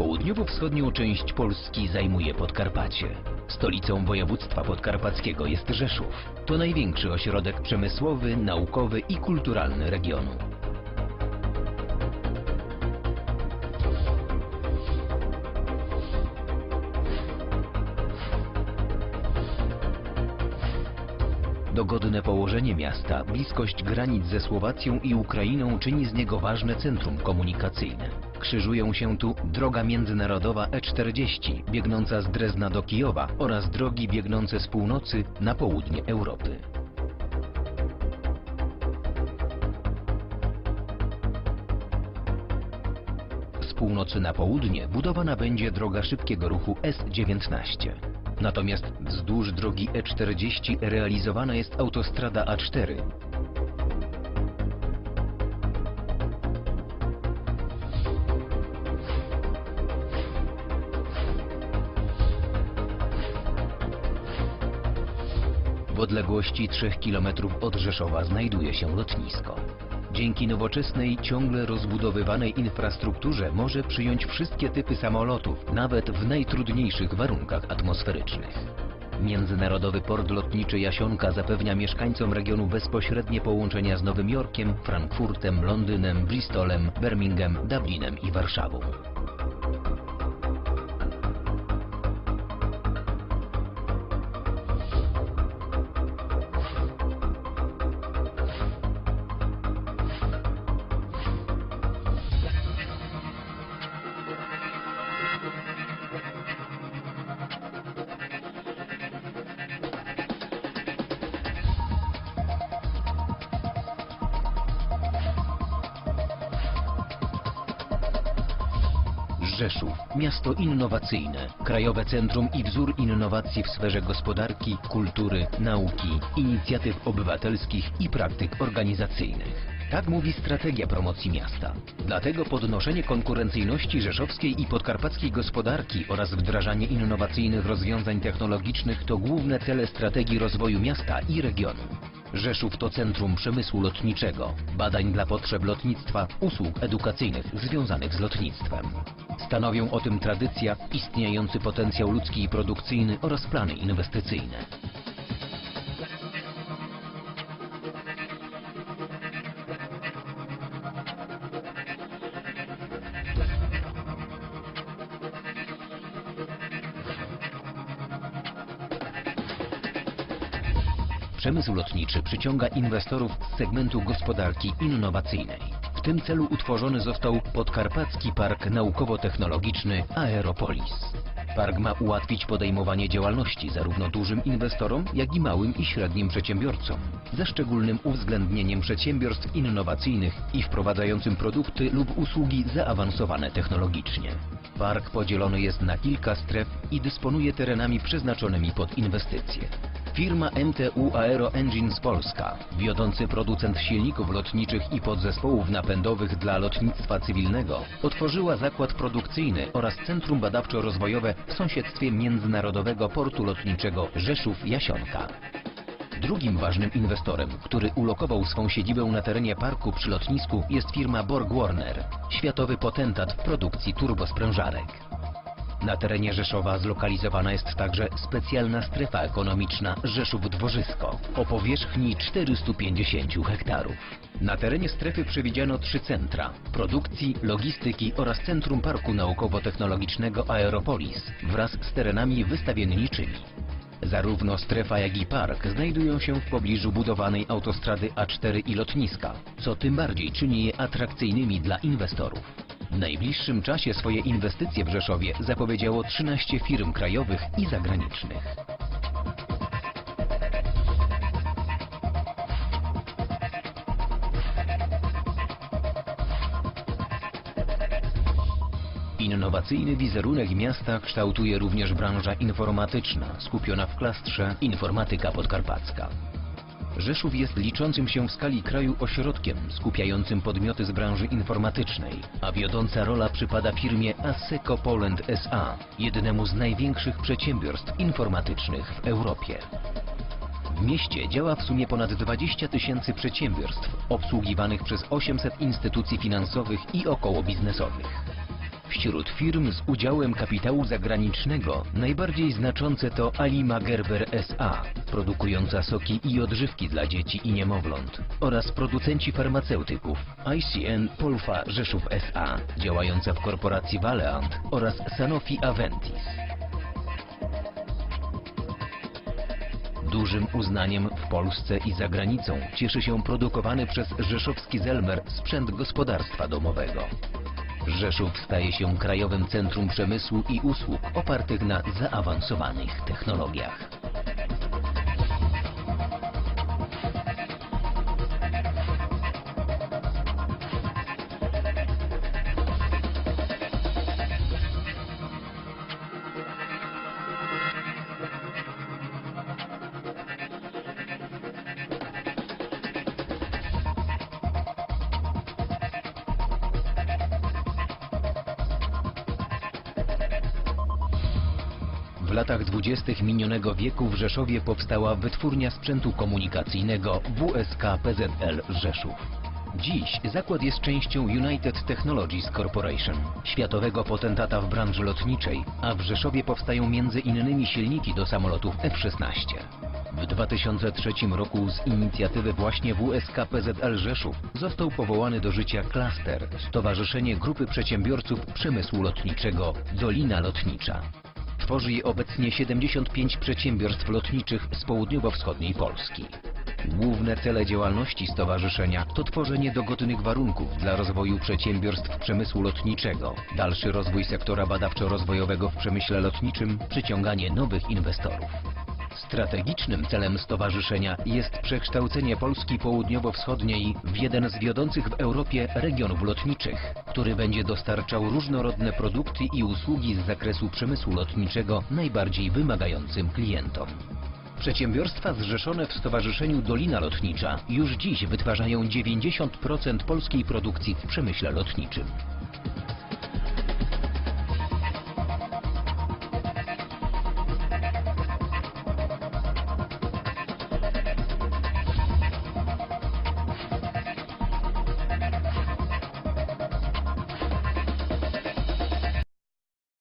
Południowo-wschodnią część Polski zajmuje Podkarpacie. Stolicą województwa podkarpackiego jest Rzeszów. To największy ośrodek przemysłowy, naukowy i kulturalny regionu. Dogodne położenie miasta, bliskość granic ze Słowacją i Ukrainą czyni z niego ważne centrum komunikacyjne. Krzyżują się tu droga międzynarodowa E40, biegnąca z Drezna do Kijowa oraz drogi biegnące z północy na południe Europy. Z północy na południe budowana będzie droga szybkiego ruchu S19. Natomiast wzdłuż drogi E40 realizowana jest autostrada A4. W odległości 3 km od Rzeszowa znajduje się lotnisko. Dzięki nowoczesnej, ciągle rozbudowywanej infrastrukturze może przyjąć wszystkie typy samolotów, nawet w najtrudniejszych warunkach atmosferycznych. Międzynarodowy port lotniczy Jasionka zapewnia mieszkańcom regionu bezpośrednie połączenia z Nowym Jorkiem, Frankfurtem, Londynem, Bristolem, Birmingham, Dublinem i Warszawą. Rzeszów, miasto innowacyjne, krajowe centrum i wzór innowacji w sferze gospodarki, kultury, nauki, inicjatyw obywatelskich i praktyk organizacyjnych. Tak mówi strategia promocji miasta. Dlatego podnoszenie konkurencyjności rzeszowskiej i podkarpackiej gospodarki oraz wdrażanie innowacyjnych rozwiązań technologicznych to główne cele strategii rozwoju miasta i regionu. Rzeszów to centrum przemysłu lotniczego, badań dla potrzeb lotnictwa, usług edukacyjnych związanych z lotnictwem. Stanowią o tym tradycja, istniejący potencjał ludzki i produkcyjny oraz plany inwestycyjne. Przemysł lotniczy przyciąga inwestorów z segmentu gospodarki innowacyjnej. W tym celu utworzony został Podkarpacki Park Naukowo-Technologiczny Aeropolis. Park ma ułatwić podejmowanie działalności zarówno dużym inwestorom, jak i małym i średnim przedsiębiorcom, ze szczególnym uwzględnieniem przedsiębiorstw innowacyjnych i wprowadzającym produkty lub usługi zaawansowane technologicznie. Park podzielony jest na kilka stref i dysponuje terenami przeznaczonymi pod inwestycje. Firma MTU Aero Engines Polska, wiodący producent silników lotniczych i podzespołów napędowych dla lotnictwa cywilnego, otworzyła zakład produkcyjny oraz centrum badawczo-rozwojowe w sąsiedztwie Międzynarodowego Portu Lotniczego Rzeszów-Jasionka. Drugim ważnym inwestorem, który ulokował swą siedzibę na terenie parku przy lotnisku jest firma Borg Warner, światowy potentat w produkcji turbosprężarek. Na terenie Rzeszowa zlokalizowana jest także specjalna strefa ekonomiczna Rzeszów-Dworzysko o powierzchni 450 hektarów. Na terenie strefy przewidziano trzy centra produkcji, logistyki oraz Centrum Parku Naukowo-Technologicznego Aeropolis wraz z terenami wystawienniczymi. Zarówno strefa, jak i park znajdują się w pobliżu budowanej autostrady A4 i lotniska, co tym bardziej czyni je atrakcyjnymi dla inwestorów. W najbliższym czasie swoje inwestycje w Rzeszowie zapowiedziało 13 firm krajowych i zagranicznych. Innowacyjny wizerunek miasta kształtuje również branża informatyczna, skupiona w klastrze Informatyka Podkarpacka. Rzeszów jest liczącym się w skali kraju ośrodkiem skupiającym podmioty z branży informatycznej, a wiodąca rola przypada firmie Asseco Poland SA, jednemu z największych przedsiębiorstw informatycznych w Europie. W mieście działa w sumie ponad 20 tysięcy przedsiębiorstw obsługiwanych przez 800 instytucji finansowych i około biznesowych. Wśród firm z udziałem kapitału zagranicznego najbardziej znaczące to Alima Gerber SA, produkująca soki i odżywki dla dzieci i niemowląt oraz producenci farmaceutyków ICN Polfa Rzeszów SA, działająca w korporacji Valeant oraz Sanofi Aventis. Dużym uznaniem w Polsce i za granicą cieszy się produkowany przez rzeszowski Zelmer sprzęt gospodarstwa domowego. Rzeszów staje się krajowym centrum przemysłu i usług opartych na zaawansowanych technologiach. W latach dwudziestych minionego wieku w Rzeszowie powstała wytwórnia sprzętu komunikacyjnego WSK PZL Rzeszów. Dziś zakład jest częścią United Technologies Corporation, światowego potentata w branży lotniczej, a w Rzeszowie powstają między innymi silniki do samolotów F-16. W 2003 roku z inicjatywy właśnie WSK PZL Rzeszów został powołany do życia Cluster, Stowarzyszenie Grupy Przedsiębiorców Przemysłu Lotniczego Dolina Lotnicza. Tworzy obecnie 75 przedsiębiorstw lotniczych z południowo-wschodniej Polski. Główne cele działalności stowarzyszenia to tworzenie dogodnych warunków dla rozwoju przedsiębiorstw przemysłu lotniczego, dalszy rozwój sektora badawczo-rozwojowego w przemyśle lotniczym, przyciąganie nowych inwestorów. Strategicznym celem stowarzyszenia jest przekształcenie Polski Południowo-Wschodniej w jeden z wiodących w Europie regionów lotniczych, który będzie dostarczał różnorodne produkty i usługi z zakresu przemysłu lotniczego najbardziej wymagającym klientom. Przedsiębiorstwa zrzeszone w Stowarzyszeniu Dolina Lotnicza już dziś wytwarzają 90% polskiej produkcji w przemyśle lotniczym.